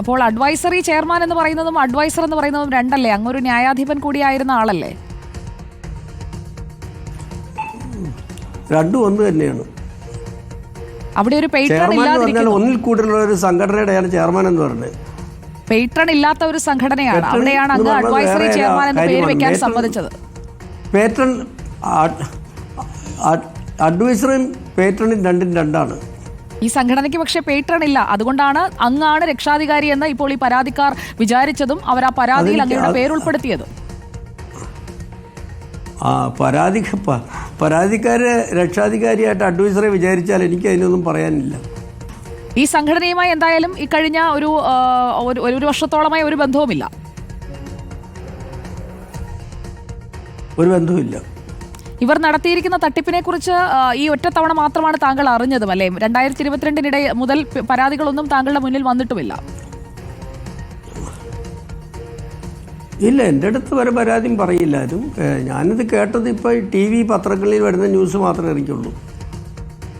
അപ്പോൾ advisory chairman എന്ന് പറയുന്നതും അഡ്വൈസർ എന്ന് പറയുന്നതും രണ്ടല്ലേ? അങ്ങൊരു ന്യായാധിപൻ കൂടിയായിരുന്ന ആളല്ലേ? രണ്ടും ഒന്ന് തന്നെയാണ്. അവിടെ ഒരു ഒന്നിൽ കൂടുതലുള്ള ഒരു സംഘടനയുടെയാണ് ചെയർമാൻ എന്ന് പറഞ്ഞത്. പെയ്ട്രൺ ഇല്ലാത്ത ഒരു സംഘടനയാണ്. അവിടെയാണ് അങ്ങ് അഡ്വൈസറി ചെയർമാൻ എന്ന പേര് വെക്കാൻ സമ്മതിച്ചത്. പേറ്റൺ അഡ്വൈസറും പേറ്റണും രണ്ടും രണ്ടാണ്. ഈ സംഘടനയ്ക്ക് പക്ഷേ പേട്രൺ ഇല്ല അതുകൊണ്ടാണ് അങ്ങാണ് രക്ഷാധികാരി എന്ന് ഇപ്പോൾ ഈ പരാതിക്കാർ വിചാരിച്ചതും അവർ ആ പരാതിയിൽ അങ്ങയുടെ പേരുൾപ്പെടുത്തിയതും. ആ പരാതി പരാതിക്കാര് രക്ഷാധികാരിയായിട്ട് അഡ്വൈസറെ വിചാരിച്ചാൽ എനിക്ക് അതിനൊന്നും പറയാനില്ല. ഈ സംഘടനയുമായി എന്തായാലും ഈ കഴിഞ്ഞ ഒരു ആ, ഒരു- ഒരു വർഷത്തോളമായി ഒരു ബന്ധവുമില്ല. ഒരു ബന്ധവുമില്ല. ഇവർ നടത്തിയിരിക്കുന്ന തട്ടിപ്പിനെ കുറിച്ച് ഈ ഒറ്റത്തവണ മാത്രമാണ് താങ്കൾ അറിഞ്ഞതും അല്ലേ? രണ്ടായിരത്തി ഇരുപത്തിരണ്ടിനിടെ മുതൽ പരാതികളൊന്നും താങ്കളുടെ മുന്നിൽ വന്നിട്ടുമില്ല. ഇല്ല എന്റെ അടുത്ത് വരെ പരാതിയും പറയില്ലാരും ഞാനിത് കേട്ടത് ഇപ്പോൾ ടി വി പത്രങ്ങളിൽ വരുന്ന ന്യൂസ് മാത്രമേ എനിക്കുള്ളൂ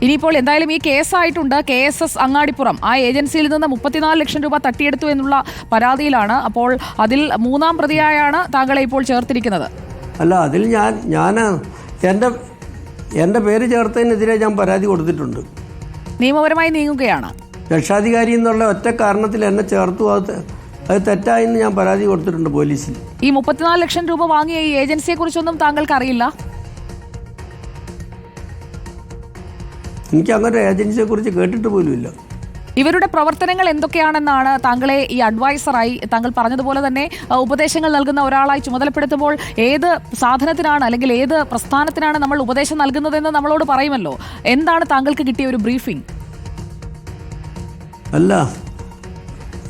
ഇനിയിപ്പോൾ എന്തായാലും ഈ കേസായിട്ടുണ്ട്. K S S Angadipuram. ആ ഏജൻസിയിൽ നിന്ന് മുപ്പത്തിനാല് ലക്ഷം രൂപ തട്ടിയെടുത്തു എന്നുള്ള പരാതിയിലാണ്. അപ്പോൾ അതിൽ മൂന്നാം പ്രതിയായാണ് താങ്കളെ ഇപ്പോൾ ചേർത്തിരിക്കുന്നത്. അല്ല അതിൽ ഞാൻ ഞാൻ എന്റെ എന്റെ പേര് ചേർത്തതിനെതിരെ ഞാൻ പരാതി കൊടുത്തിട്ടുണ്ട്. നിയമപരമായി നീങ്ങുകയാണ്. രക്ഷാധികാരി എന്നുള്ള ഒറ്റ കാരണത്തിൽ എന്നെ ചേർത്തു. അത് അത് തെറ്റായെന്ന് ഞാൻ പരാതി കൊടുത്തിട്ടുണ്ട് പോലീസിൽ. ഈ മുപ്പത്തിനാല് ലക്ഷം രൂപ വാങ്ങിയ ഈ ഏജൻസിയെ കുറിച്ചൊന്നും താങ്കൾക്ക് അറിയില്ല എനിക്ക് അങ്ങനെ ഏജൻസിയെ കുറിച്ച് കേട്ടിട്ട് പോലുമില്ല. ഇവരുടെ പ്രവർത്തനങ്ങൾ എന്തൊക്കെയാണെന്നാണ് താങ്കളെ ഈ അഡ്വൈസറായി താങ്കൾ പറഞ്ഞതുപോലെ തന്നെ ഉപദേശങ്ങൾ നൽകുന്ന ഒരാളായി ചുമതലപ്പെടുത്തുമ്പോൾ ഏത് സാധനത്തിനാണ് അല്ലെങ്കിൽ ഏത് പ്രസ്ഥാനത്തിനാണ് നമ്മൾ ഉപദേശം നൽകുന്നതെന്ന് നമ്മളോട് പറയുമല്ലോ. എന്താണ് താങ്കൾക്ക് കിട്ടിയ ഒരു ബ്രീഫിംഗ് അല്ല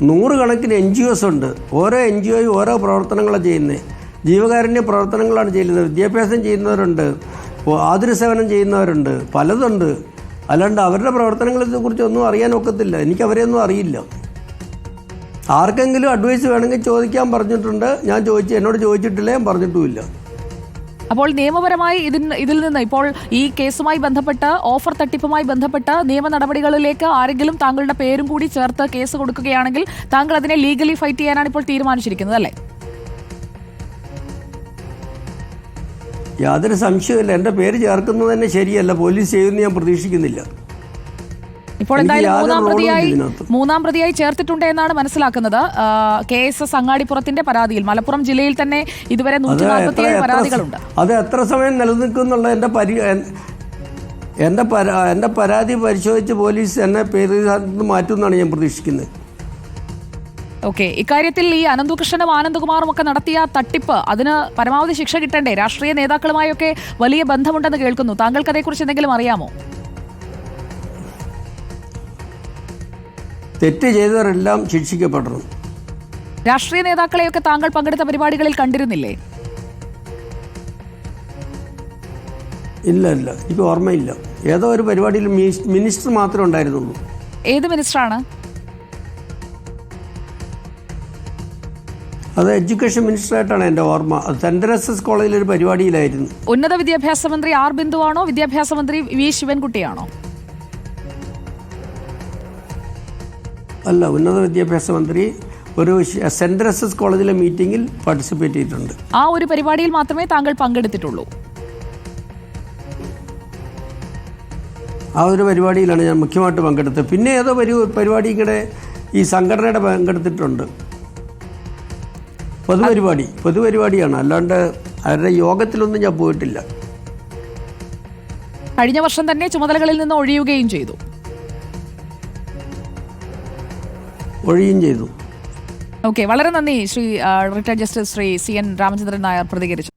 നൂറുകണക്കിന് എൻ ജി ഒസ് ഉണ്ട്. ഓരോ എൻ ജി ഒയും ഓരോ പ്രവർത്തനങ്ങളാണ് ചെയ്യുന്നത് ജീവകാരുണ്യ പ്രവർത്തനങ്ങളാണ് ചെയ്യുന്നത്. വിദ്യാഭ്യാസം ചെയ്യുന്നവരുണ്ട്. ആതുര സേവനം ചെയ്യുന്നവരുണ്ട്. പലതുണ്ട്. അല്ലാണ്ട് അവരുടെ പ്രവർത്തനങ്ങളെ കുറിച്ച് ഒന്നും അറിയാൻ ഒക്കത്തില്ല. എനിക്ക് അവരെയൊന്നും അറിയില്ല. ആർക്കെങ്കിലും അഡ്വൈസ് വേണമെങ്കിൽ ചോദിക്കാൻ പറഞ്ഞിട്ടുണ്ട്. ഞാൻ ചോദിച്ചു എന്നോട് ചോദിച്ചിട്ടില്ല ഞാൻ പറഞ്ഞിട്ടുമില്ല. അപ്പോൾ നിയമപരമായി ഇതിന് ഇതിൽ നിന്ന് ഇപ്പോൾ ഈ കേസുമായി ബന്ധപ്പെട്ട് ഓഫർ തട്ടിപ്പുമായി ബന്ധപ്പെട്ട് നിയമ നടപടികളിലേക്ക് ആരെങ്കിലും താങ്കളുടെ പേരും കൂടി ചേർത്ത് കേസ് കൊടുക്കുകയാണെങ്കിൽ താങ്കൾ അതിനെ ലീഗലി ഫൈറ്റ് ചെയ്യാനാണ് ഇപ്പോൾ തീരുമാനിച്ചിരിക്കുന്നത് അല്ലേ? യാതൊരു സംശയമില്ല എന്റെ പേര് ചേർക്കുന്നത് തന്നെ ശരിയല്ല. പോലീസ് ചെയ്യുമെന്ന് ഞാൻ പ്രതീക്ഷിക്കുന്നില്ല. ഇപ്പോൾ എന്തായാലും മൂന്നാം പ്രതിയായി മൂന്നാം പ്രതിയായി ചേർത്തിട്ടുണ്ട് എന്നാണ് മനസ്സിലാക്കുന്നത്. കെ എസ് എസ് അങ്ങാടിപ്പുറത്തിന്റെ പരാതിയിൽ മലപ്പുറം ജില്ലയിൽ തന്നെ ഇതുവരെ അത് നൂറ്റി എത്ര നാൽപ്പത്തിയേഴ് എത്ര പരാതികളുണ്ട്. അത് എത്ര സമയം നിലനിൽക്കും എന്നുള്ള എന്റെ പരി എൻ- എന്റെ പരാ എന്റെ പരാതി പരിശോധിച്ച് പോലീസ് എന്നെ പേര് മാറ്റുമെന്നാണ് ഞാൻ പ്രതീക്ഷിക്കുന്നത്. ഓക്കെ ഇക്കാര്യത്തിൽ ഈ അനന്തകൃഷ്ണനും ആനന്ദകുമാറും ഒക്കെ നടത്തിയ തട്ടിപ്പ് അതിന് പരമാവധി ശിക്ഷ കിട്ടണ്ടേ? രാഷ്ട്രീയ നേതാക്കളുമായൊക്കെ വലിയ ബന്ധമുണ്ടെന്ന് കേൾക്കുന്നു. താങ്കൾക്ക് അതേക്കുറിച്ച് എന്തെങ്കിലും അറിയാമോ? തെറ്റ് ചെയ്തവരെല്ലാം ശിക്ഷിക്കപ്പെടണം. രാഷ്ട്രീയ നേതാക്കളെയൊക്കെ താങ്കൾ പങ്കെടുത്ത പരിപാടികളിൽ കണ്ടിരുന്നില്ലേ? ഇല്ല ഇല്ല. എനിക്ക് ഓർമ്മയില്ല. ഏതോ ഒരു പരിപാടിയിൽ മിനിസ്- മിനിസ്റ്റർ മാത്രമേ ഉണ്ടായിരുന്നുള്ളൂ. ഏത് മിനിസ്റ്ററാണ്? അത് എഡ്യൂക്കേഷൻ മിനിസ്റ്റർ ആയിട്ടാണ് എന്റെ ഓർമ്മ. അത് സെന്റ് ഒരു പരിപാടിയിലായിരുന്നു. ഉന്നത വിദ്യാഭ്യാസ മന്ത്രി ആർ ബിന്ദു ആണോ വിദ്യാഭ്യാസ മന്ത്രി വി ശിവൻകുട്ടിയാണോ? അല്ല ഉന്നത വിദ്യാഭ്യാസ മന്ത്രി ഒരു സെൻട്രൽ എസ് എസ് കോളേജിലെ മീറ്റിംഗിൽ പാർട്ടിസിപ്പേറ്റ് ചെയ്തിട്ടുണ്ട്. ആ ഒരു പരിപാടിയിൽ മാത്രമേ താങ്കൾ പങ്കെടുത്തിട്ടുള്ളൂ. ആ ഒരു പരിപാടിയിലാണ് ഞാൻ മുഖ്യമായിട്ട് പങ്കെടുത്തത്. പിന്നെ ഏതോ പരിപാടി ഇങ്ങനെ ഈ സംഘടനയുടെ പങ്കെടുത്തിട്ടുണ്ട്. പൊതുപരിപാടി പൊതുപരിപാടിയാണ്. അല്ലാണ്ട് അവരുടെ യോഗത്തിലൊന്നും ഞാൻ പോയിട്ടില്ല. കഴിഞ്ഞ വർഷം തന്നെ ചുമതലകളിൽ നിന്ന് ഒഴിയുകയും ചെയ്തു. ഒഴിയും ചെയ്തു. ഓക്കെ വളരെ നന്ദി Shri retired justice Shri C N Ramachandran Nair പ്രതികരിച്ചു.